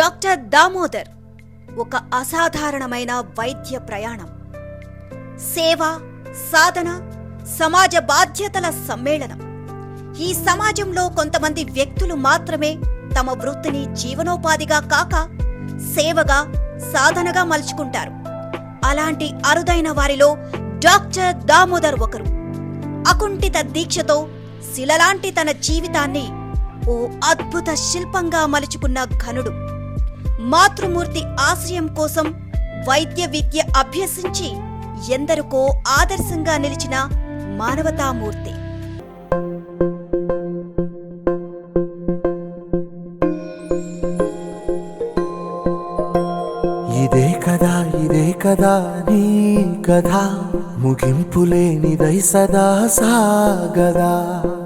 Doctor Damodar ఒక అసాధారణమైన వైద్య ప్రయాణం. సేవ సాధన సమాజ బాధ్యతల సమ్మేళనం. ఈ సమాజంలో కొంతమంది వ్యక్తులు మాత్రమే తమ వృత్తిని జీవనోపాధిగా కాక సేవగా సాధనగా మలుచుకుంటారు. అలాంటి అరుదైన వారిలో డాక్టర్ దామోదర్ ఒకరు. అకుంఠిత దీక్షతో శిలలాంటి తన జీవితాన్ని ఓ అద్భుత శిల్పంగా మలుచుకున్న ఘనుడు. మాతృమూర్తి ఆశ్రయం కోసం వైద్య విద్య అభ్యసించి ఎందరికో ఆదర్శంగా నిలిచిన మానవతామూర్తి. ఇదే కదా ఇదే కదా నీ కథ. ముగింపు లేనిదై సదా సాగదా.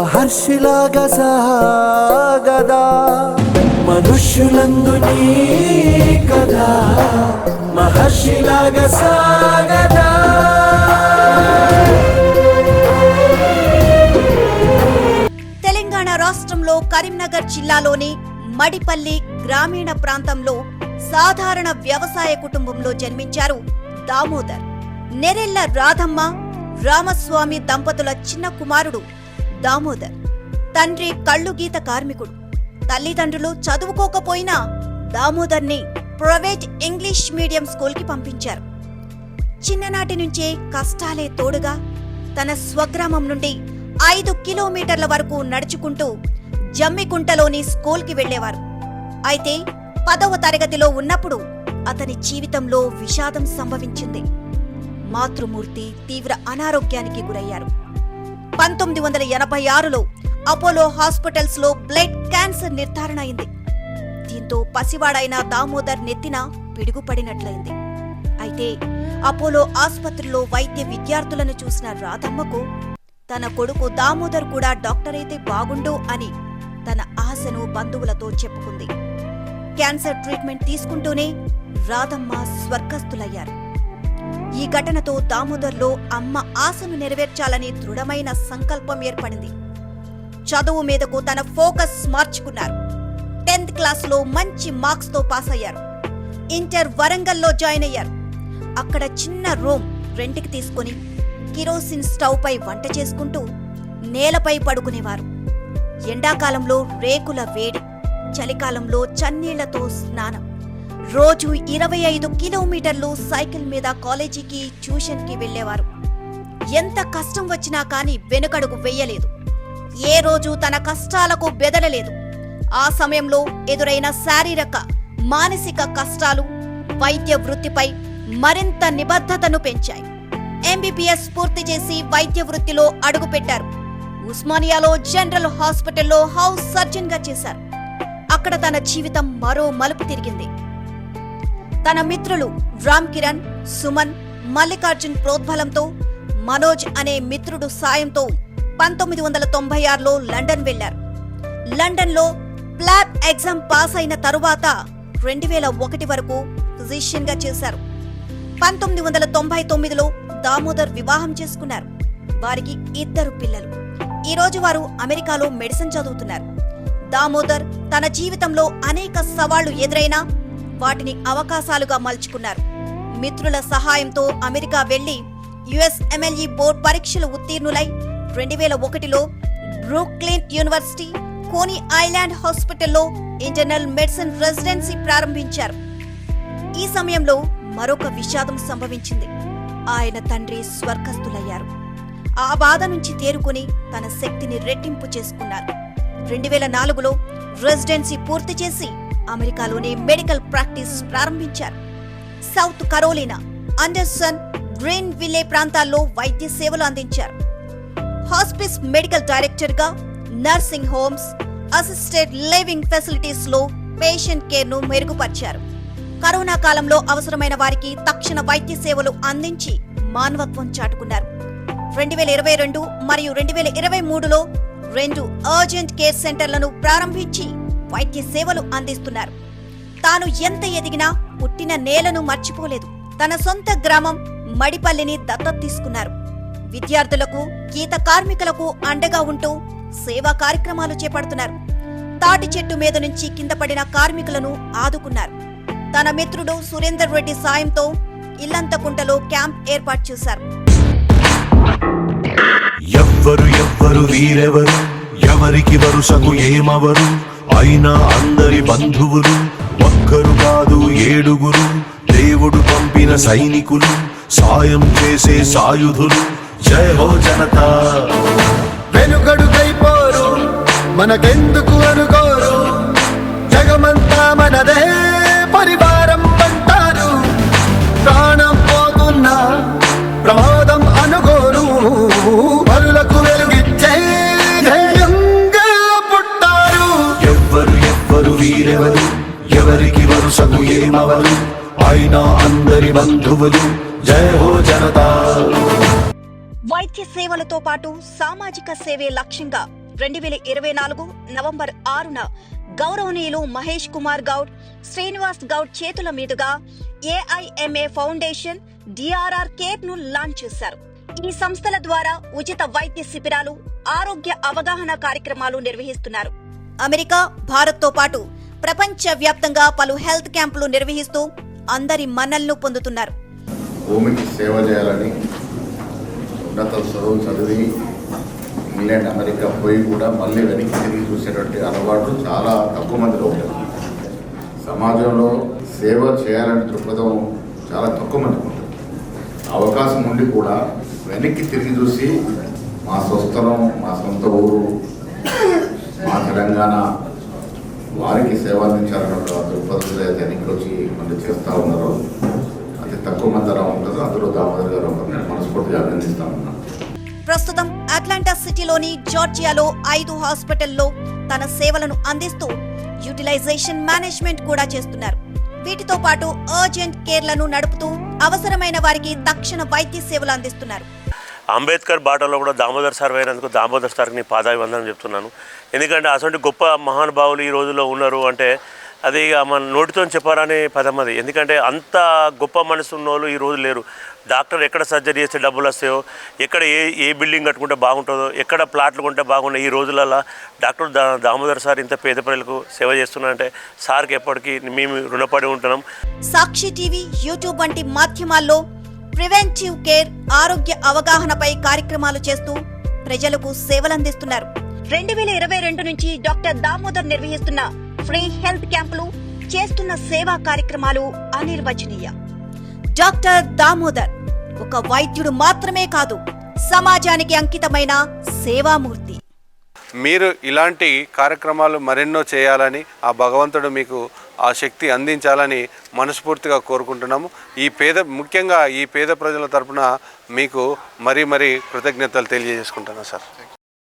మహర్షిలాగా సాగదా. మనుష్యులందు నీ మహర్షిలాగా సాగదా. తెలంగాణ రాష్ట్రంలో కరీంనగర్ జిల్లాలోని మడిపల్లి గ్రామీణ ప్రాంతంలో సాధారణ వ్యవసాయ కుటుంబంలో జన్మించారు దామోదర్. నెరెళ్ళ రాధమ్మ రామస్వామి దంపతుల చిన్న కుమారుడు దామోదర్. తండ్రి కళ్ళు గీత కార్మికుడు. తల్లిదండ్రులు చదువుకోకపోయినా దామోదర్ని ప్రైవేట్ ఇంగ్లీష్ మీడియం స్కూల్కి పంపించారు. చిన్ననాటి నుంచే కష్టాలే తోడుగా తన స్వగ్రామం నుండి ఐదు కిలోమీటర్ల వరకు నడుచుకుంటూ జమ్మికుంటలోని స్కూల్కి వెళ్ళేవారు అయితే పదవ తరగతిలో ఉన్నప్పుడు అతని జీవితంలో విషాదం సంభవించింది. మాతృమూర్తి తీవ్ర అనారోగ్యానికి గురయ్యారు. పంతొమ్మిది వందల ఎనభై ఆరులో అపోలో హాస్పిటల్స్లో బ్లడ్ క్యాన్సర్ నిర్ధారణ అయింది దీంతో పసివాడైన దామోదర్ నెత్తిన పిడుగుపడినట్లయింది. అయితే అపోలో ఆసుపత్రిలో వైద్య విద్యార్థులను చూసిన రాధమ్మకు తన కొడుకు దామోదర్ కూడా డాక్టర్ అయితే బాగుండు అని తన ఆశను బంధువులతో చెప్పుకుంది. క్యాన్సర్ ట్రీట్మెంట్ తీసుకుంటూనే రాధమ్మ స్వర్గస్థులయ్యారు. ఈ ఘటనతో దామోదర్లో అమ్మ ఆశను నెరవేర్చాలని దృఢమైన సంకల్పం ఏర్పడింది. చదువు మీదకు తన ఫోకస్ మార్చుకున్నారు. టెన్త్ క్లాస్లో మంచి మార్క్స్తో పాస్ అయ్యారు. ఇంటర్ వరంగల్లో జాయిన్ అయ్యారు. అక్కడ చిన్న రూమ్ రెంట్కి తీసుకుని కిరోసిన్ స్టవ్పై వంట చేసుకుంటూ నేలపై పడుకునేవారు. ఎండాకాలంలో రేకుల వేడి చలికాలంలో చన్నీళ్ళతో స్నానం. రోజు ఇరవై ఐదు కిలోమీటర్లు సైకిల్ మీద కాలేజీకి ట్యూషన్కి వెళ్ళేవారు ఎంత కష్టం వచ్చినా కానీ వెనుకడుగు వెయ్యలేదు ఏ రోజు తన కష్టాలకు బెదరలేదు. ఆ సమయంలో ఎదురైన శారీరక మానసిక కష్టాలు వైద్య వృత్తిపై మరింత నిబద్ధతను పెంచాయి. ఎంబీబీఎస్ పూర్తి చేసి వైద్య వృత్తిలో అడుగుపెట్టారు. ఉస్మానియాలో జనరల్ హాస్పిటల్లో హౌస్ సర్జన్గా చేశారు. అక్కడ తన జీవితం మరో మలుపు తిరిగింది. తన మిత్రులు రామ్ కిరణ్ సుమన్ మల్లికార్జున్ ప్రోద్బలంతో మనోజ్ అనే మిత్రుడు సాయంతో పంతొమ్మిది వందల తొంభై ఆరులో లండన్ వెళ్ళారు లండన్లో ప్లాబ్ ఎగ్జామ్ పాస్ అయిన తరువాత రెండు వేల ఒకటి వరకు ఫిజిషియన్గా చేశారు. పంతొమ్మిది వందల తొంభై తొమ్మిదిలో దామోదర్ వివాహం చేసుకున్నారు. వారికి ఇద్దరు పిల్లలు. ఈ రోజు వారు అమెరికాలో మెడిసిన్ చదువుతున్నారు. దామోదర్ తన జీవితంలో అనేక సవాళ్ళు ఎదురైనా వాటిని అవకాశాలుగా మలుచుకున్నారు. మిత్రుల సహాయంతో అమెరికా వెళ్ళి యుఎస్ ఎమ్మెల్యే బోర్డ్ పరీక్షలు ఉత్తీర్ణులై రెండు వేల ఒకటిలో బ్రూక్లిన్ యూనివర్సిటీ కోనీ ఐలాండ్ హాస్పిటల్లో ఇంటర్నల్ మెడిసిన్ రెసిడెన్సీ ప్రారంభించారు. ఈ సమయంలో మరొక విషాదం సంభవించింది. ఆయన తండ్రి స్వర్గస్థులయ్యారు. ఆ బాధ నుంచి తేరుకుని తన శక్తిని రెట్టింపు చేసుకున్నారు. రెండు వేల నాలుగులో రెసిడెన్సీ పూర్తి చేసి అమెరికాలోనే మెడికల్ ప్రాక్టీస్ ప్రారంభించారు. South Carolina Anderson Greenville ప్రాంతాల్లో వైద్య సేవలు అందించారు. హాస్పిస్ మెడికల్ డైరెక్టర్గా నర్సింగ్ హోమ్స్ అసిస్టెడ్ లివింగ్ ఫెసిలిటీస్లో పేషెంట్ కేర్ను మెరుగుపరిచారు. కరోనా కాలంలో అవసరమైన వారికి తక్షణ వైద్య సేవలు అందించి మానవత్వం చాటుకున్నారు. రెండు వేల ఇరవై రెండు మరియు రెండు వేల ఇరవై మూడులో రెండు అర్జెంట్ కేర్ సెంటర్లను ప్రారంభించి వైద్య సేవలు అందిస్తున్నారు. తాను ఎంత ఎదిగినా పుట్టిన నేలను మర్చిపోలేదు. తన సొంత గ్రామం మడిపల్లిని దత్తత తీసుకున్నారు. విద్యార్థులకు గీత కార్మికులకు అండగా ఉంటూ సేవా కార్యక్రమాలు చేపడుతున్నారు. తాటి చెట్టు మీద నుంచి కింద పడిన కార్మికులను ఆదుకున్నారు. తన మిత్రుడు సురేందర్ రెడ్డి సాయంతో ఇల్లంతకుంటలో క్యాంప్ ఏర్పాటు చేశారు. ఎవ్వరు ఎవ్వరు వీరెవరు? ఎవరికి వరుసకు ఏమవరు? అయినా అందరి బంధువులు ఒక్కరు కాదు ఏడుగురు. దేవుడు పంపిన సైనికులు సాయం చేసే సాయుధులు. జయ హో జనతా. వెనుకడుకైపోరు మనకెందుకు అనుకోరు? జగమంతా మనదే వీరెవరు? ఎవరికి వరుసకు ఏమవరు? అయినా అందరి బంధువులు. జయ హో జనతా. వైద్య సేవలతో పాటు సామాజిక సేవే లక్ష్యంగా రెండు వేల ఇరవై నాలుగు నవంబర్ ఆరున గౌరవనీయులు మహేష్ కుమార్ గౌడ్ శ్రీనివాస్ గౌడ్ చేతుల మీదుగా ఏఐఎంఏ ఫౌండేషన్ డిఆర్ఆర్ కేర్ను లాంచ్ చేశారు. ఈ సంస్థల ద్వారా ఉచిత వైద్య శిబిరాలు ఆరోగ్య అవగాహన కార్యక్రమాలు నిర్వహిస్తున్నారు. అమెరికా భారత్తో పాటు ప్రపంచ వ్యాప్తంగా పలు హెల్త్ క్యాంపులు నిర్వహిస్తూ అందరి మన్నలను పొందుతున్నారు. భూమికి సేవ చేయాలని ఉన్నత చదువు చదివి ఇంగ్లాండ్ అమెరికా పోయి కూడా మళ్ళీ వెనక్కి తిరిగి చూసేటువంటి అలవాటు చాలా తక్కువ మందిలో ఉంటుంది సమాజంలో సేవ చేయాలనే దృక్పథం చాలా తక్కువ మందికి ఉంటుంది. అవకాశం ఉండి కూడా వెనక్కి తిరిగి చూసి మా స్వస్థలం మా సొంత ఊరు మా తెలంగాణ వారికి సేవ అందించాలన్న ఒక దృక్పథంతో అయితే వెనక్కి వచ్చి మళ్ళీ చేస్తూ ఉన్నారు అతి తక్కువ మంది అలా ఉంటుందో అందులో దామోదర్ గారు మనస్ఫూర్తిగా అభినందిస్తా ఉన్నాను ప్రస్తుతం అట్లాంటా సిటీలోని జార్జియాలో ఐదు హాస్పిటల్లో తన సేవలను అందిస్తూ యూటిలైజేషన్ మేనేజ్మెంట్ కూడా చేస్తున్నారు. వీటితో పాటు అర్జెంట్ కేర్లను నడుపుతూ అవసరమైన వారికి తక్షణ వైద్య సేవలు అందిస్తున్నారు. అంబేద్కర్ బాటలో కూడా దామోదర్ సార్ అయినందుకు దామోదర్ సార్కి నీ పాదాభివందనం చెప్తున్నాను. ఎందుకంటే అటువంటి గొప్ప మహానుభావులు ఈ రోజుల్లో ఉన్నారు అంటే అది ఇక మన నోటితో చెప్పారనే పదం అది ఎందుకంటే అంత గొప్ప మనసు ఉన్న వాళ్ళు ఈ రోజు లేరు. డాక్టర్ ఎక్కడ సర్జరీ చేస్తే డబ్బులు వస్తాయో ఎక్కడ ఏ ఏ బిల్డింగ్ కట్టుకుంటే బాగుంటుందో ఎక్కడ ప్లాట్లు కొంటే బాగున్నాయి ఈ రోజులలో డాక్టర్ దా దామోదర్ సార్ ఇంత పేద ప్రజలకు సేవ చేస్తున్నారంటే సార్కి ఎప్పటికీ మేము రుణపడి ఉంటున్నాం. సాక్షి టీవీ యూట్యూబ్ వంటి మాధ్యమాల్లో ప్రివెంటివ్ కేర్ ఆరోగ్య అవగాహనపై కార్యక్రమాలు చేస్తూ ప్రజలకు సేవలందిస్తున్నారు. రెండు వేల ఇరవై రెండు నుంచి డాక్టర్ దామోదర్ నిర్వహిస్తున్న ఫ్రీ హెల్త్ క్యాంపులు చేస్తున్న సేవా కార్యక్రమాలు అనిర్వచనీయ. డాక్టర్ దామోదర్ ఒక వైద్యుడు మాత్రమే కాదు సమాజానికి అంకితమైన సేవామూర్తి. మీరు ఇలాంటి కార్యక్రమాలు మరెన్నో చేయాలని ఆ భగవంతుడు మీకు ఆ శక్తి అందించాలని మనస్ఫూర్తిగా కోరుకుంటున్నాము. ఈ పేద ముఖ్యంగా ఈ పేద ప్రజల తరపున మీకు మరీ మరీ కృతజ్ఞతలు తెలియజేసుకుంటున్నాను సార్.